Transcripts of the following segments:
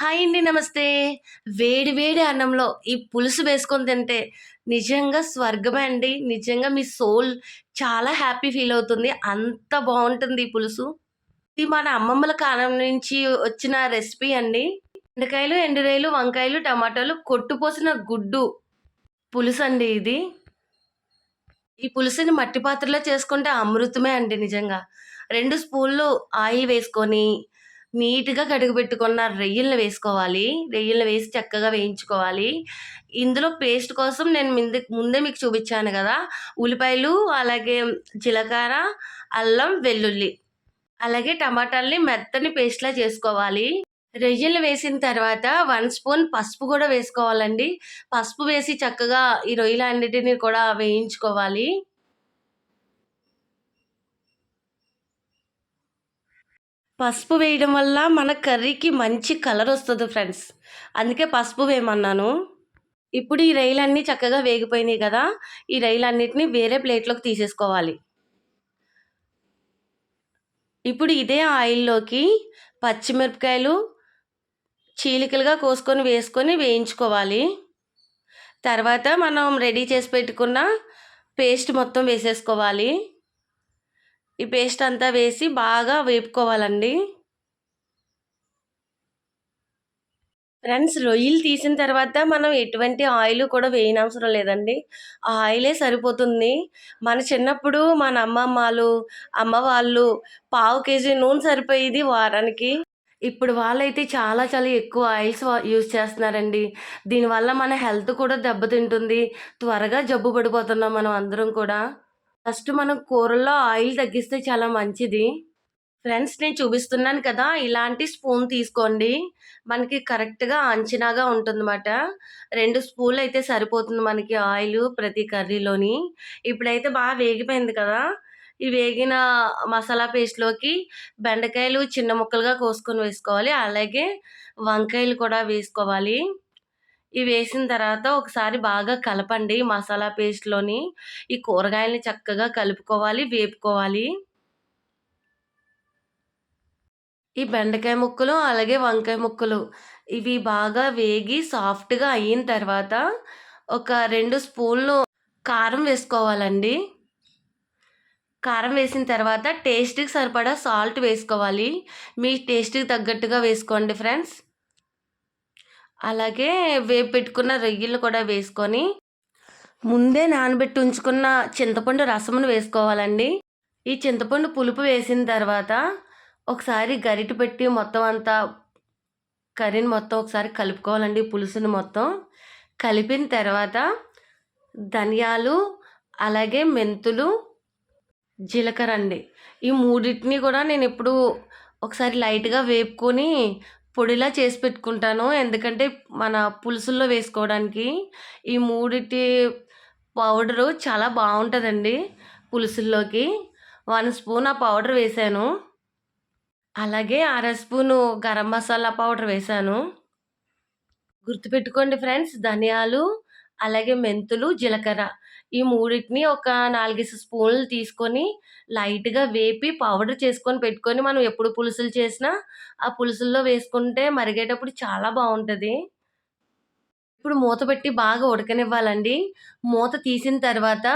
Hi అండి. నమస్తే. వేడి వేడి అన్నంలో ఈ పులుసు వేసుకొని తింటే నిజంగా స్వర్గమే అండి. నిజంగా మీ సోల్ చాలా హ్యాపీ ఫీల్ అవుతుంది. అంత బాగుంటుంది ఈ పులుసు. ఇది మన అమ్మమ్మల కాలం నుంచి వచ్చిన రెసిపీ అండి. బెండకాయలు, ఎండురాయలు వంకాయలు, టమాటాలు, కొట్టుపోసిన గుడ్డు పులుసు అండి ఇది. ఈ పులుసుని మట్టి పాత్రలో చేసుకుంటే అమృతమే అండి నిజంగా. రెండు స్పూన్లు ఆయిల్ వేసుకొని, నీట్‌గా కడుగుపెట్టుకున్న రొయ్యల్ని వేసుకోవాలి. రొయ్యల్ని వేసి చక్కగా వేయించుకోవాలి. ఇందులో పేస్ట్ కోసం నేను మిందే ముందే మీకు చూపించాను కదా ఉల్లిపాయలు, అలాగే జీలకర్ర, అల్లం, వెల్లుల్లి, అలాగే టమాటాలని మెత్తని పేస్ట్‌లా చేసుకోవాలి. రొయ్యలు వేసిన తర్వాత వన్ స్పూన్ పసుపు కూడా వేసుకోవాలండి. పసుపు వేసి చక్కగా ఈ రొయ్యలన్నిటిని కూడా వేయించుకోవాలి. పసుపు వేయడం వల్ల మన కర్రీకి మంచి కలర్ వస్తుంది ఫ్రెండ్స్. అందుకే పసుపు వేయమన్నాను. ఇప్పుడు ఈ రైలన్నీ చక్కగా వేగిపోయినాయి కదా ఈ రొయ్యలన్నిటిని వేరే ప్లేట్‌లోకి తీసేసుకోవాలి. ఇప్పుడు ఇదే ఆయిల్‌లోకి పచ్చిమిరపకాయలు చీలికలుగా కోసుకొని వేసుకొని వేయించుకోవాలి. తర్వాత మనం రెడీ చేసి పెట్టుకున్న పేస్ట్ మొత్తం వేసేసుకోవాలి. ఈ పేస్ట్ అంతా వేసి బాగా వేపుకోవాలండి. ఫ్రెండ్స్ రొయ్యలు తీసిన తర్వాత మనం ఎటువంటి ఆయిల్ కూడా వేయనవసరం లేదండి. ఆ ఆయిలే సరిపోతుంది. మన చిన్నప్పుడు మన అమ్మమ్మలు, అమ్మ వాళ్ళు పావు కేజీ నూనె సరిపోయేది వారానికి. ఇప్పుడు వాళ్ళైతే చాలా చాలా ఎక్కువ ఆయిల్స్ యూజ్ చేస్తున్నారండి. దీనివల్ల మన హెల్త్ కూడా దెబ్బతింటుంది. త్వరగా జబ్బు పడిపోతున్నాం మనం అందరం కూడా. ఫస్ట్ మనం కూరల్లో ఆయిల్ తగ్గిస్తే చాలా మంచిది. ఫ్రెండ్స్ నేను చూపిస్తున్నాను కదా! ఇలాంటి స్పూన్ తీసుకోండి. మనకి కరెక్ట్‌గా అంచనాగా ఉంటుందన్నమాట. 2 స్పూన్‌లయితే సరిపోతుంది మనకి ఆయిల్ ప్రతి కర్రీలోని. ఇప్పుడైతే బాగా వేగిపోయింది కదా! ఈ వేగిన మసాలా పేస్ట్‌లోకి బెండకాయలు చిన్న ముక్కలుగా కోసుకొని వేసుకోవాలి. అలాగే వంకాయలు కూడా వేసుకోవాలి. ఇవి వేసిన తర్వాత ఒకసారి బాగా కలపండి మసాలా పేస్ట్‌లోని. ఈ కూరగాయలని చక్కగా కలుపుకోవాలి, వేపుకోవాలి. ఈ బెండకాయ ముక్కలు, అలాగే వంకాయ ముక్కలు ఇవి బాగా వేగి సాఫ్ట్‌గా అయిన తర్వాత ఒక రెండు స్పూన్లు కారం వేసుకోవాలండి. కారం వేసిన తర్వాత టేస్ట్‌కి సరిపడా సాల్ట్ వేసుకోవాలి. మీ టేస్ట్‌కి తగ్గట్టుగా వేసుకోండి ఫ్రెండ్స్. అలాగే వేపి పెట్టుకున్న రొయ్యలు కూడా వేసుకొని ముందే నానబెట్టి ఉంచుకున్న చింతపండు రసమును వేసుకోవాలండి. ఈ చింతపండు పులుపు వేసిన తర్వాత ఒకసారి గరిట పెట్టి మొత్తం అంతా కర్రీని మొత్తం ఒకసారి కలుపుకోవాలండి పులుసుని మొత్తం. కలిపిన తర్వాత ధనియాలు, అలాగే మెంతులు, జీలకర్ర అండి. ఈ మూడింటిని కూడా నేను ఎప్పుడు ఒకసారి లైట్‌గా వేపుకొని పొడిలా చేసి పెట్టుకుంటాను. ఎందుకంటే మన పులుసుల్లో వేసుకోవడానికి. ఈ మూడిటి పౌడరు చాలా బాగుంటుందండి పులుసుల్లోకి. వన్ స్పూన్ ఆ పౌడర్ వేశాను. అలాగే అర స్పూను గరం మసాలా పౌడర్ వేశాను. గుర్తుపెట్టుకోండి ఫ్రెండ్స్ ధనియాలు, అలాగే మెంతులు, జీలకర్ర ఈ మూడింటిని ఒక 4, 5 స్పూన్లు తీసుకొని లైట్‌గా వేపి పౌడర్ చేసుకొని పెట్టుకొని మనం ఎప్పుడు పులుసులు చేసినా ఆ పులుసుల్లో వేసుకుంటే మరిగేటప్పుడు చాలా బాగుంటుంది ఇప్పుడు మూత పెట్టి బాగా ఉడకనివ్వాలండి. మూత తీసిన తర్వాత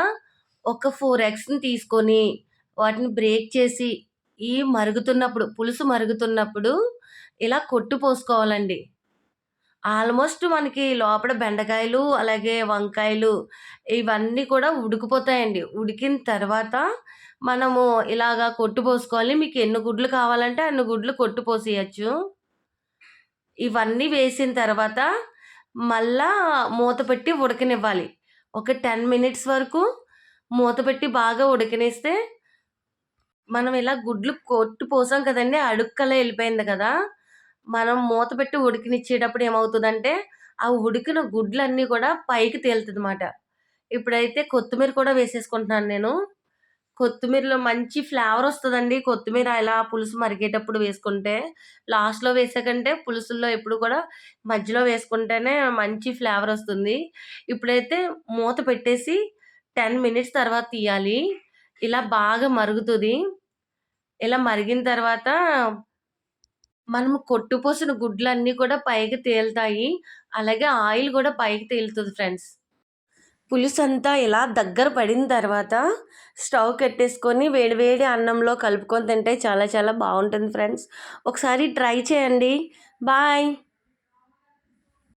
ఒక ఫోర్ ఎగ్స్‌ని తీసుకొని వాటిని బ్రేక్ చేసి ఈ మరుగుతున్నప్పుడు పులుసు మరుగుతున్నప్పుడు ఇలా కొట్టు పోసుకోవాలండి. ఆల్మోస్ట్ మనకి లోపల బెండకాయలు, అలాగే వంకాయలు ఇవన్నీ కూడా ఉడికిపోతాయండి. ఉడికిన తర్వాత మనము ఇలాగా కొట్టు పోసుకోవాలి. మీకు ఎన్ని గుడ్లు కావాలంటే అన్ని గుడ్లు కొట్టు పోసేయొచ్చు. ఇవన్నీ వేసిన తర్వాత మళ్ళా మూత పెట్టి ఉడకనివ్వాలి. ఒక 10 మినిట్స్ వరకు మూత పెట్టి బాగా ఉడకనిస్తే మనం ఇలా గుడ్లు కొట్టు పోసాం కదండి అడుక్కలా వెళ్ళిపోయింది కదా! మనం మూత పెట్టి ఉడికినిచ్చేటప్పుడు ఏమవుతుందంటే ఆ ఉడికిన గుడ్లన్నీ కూడా పైకి తేలుతదన్నమాట. ఇప్పుడైతే కొత్తిమీర కూడా వేసేసుకుంటున్నాను నేను. కొత్తిమీరలో మంచి ఫ్లేవర్ వస్తుందండి కొత్తిమీర ఇలా పులుసు మరిగేటప్పుడు వేసుకుంటే. లాస్ట్‌లో వేసాకంటే పులుసుల్లో ఎప్పుడు కూడా మధ్యలో వేసుకుంటేనే మంచి ఫ్లేవర్ వస్తుంది. ఇప్పుడైతే మూత పెట్టేసి 10 మినిట్స్ తర్వాత తీయాలి. ఇలా బాగా మరుగుతుంది ఇలా మరిగిన తర్వాత మనము కొట్టుపోసిన గుడ్లన్నీ కూడా పైకి తేలుతాయి. అలాగే ఆయిల్ కూడా పైకి తేలుతుంది ఫ్రెండ్స్. పులుసు అంతా ఇలా దగ్గర పడిన తర్వాత స్టవ్ కట్టేసుకొని వేడివేడి అన్నంలో కలుపుకొని తింటే చాలా చాలా బాగుంటుంది ఫ్రెండ్స్. ఒకసారి ట్రై చేయండి. బాయ్.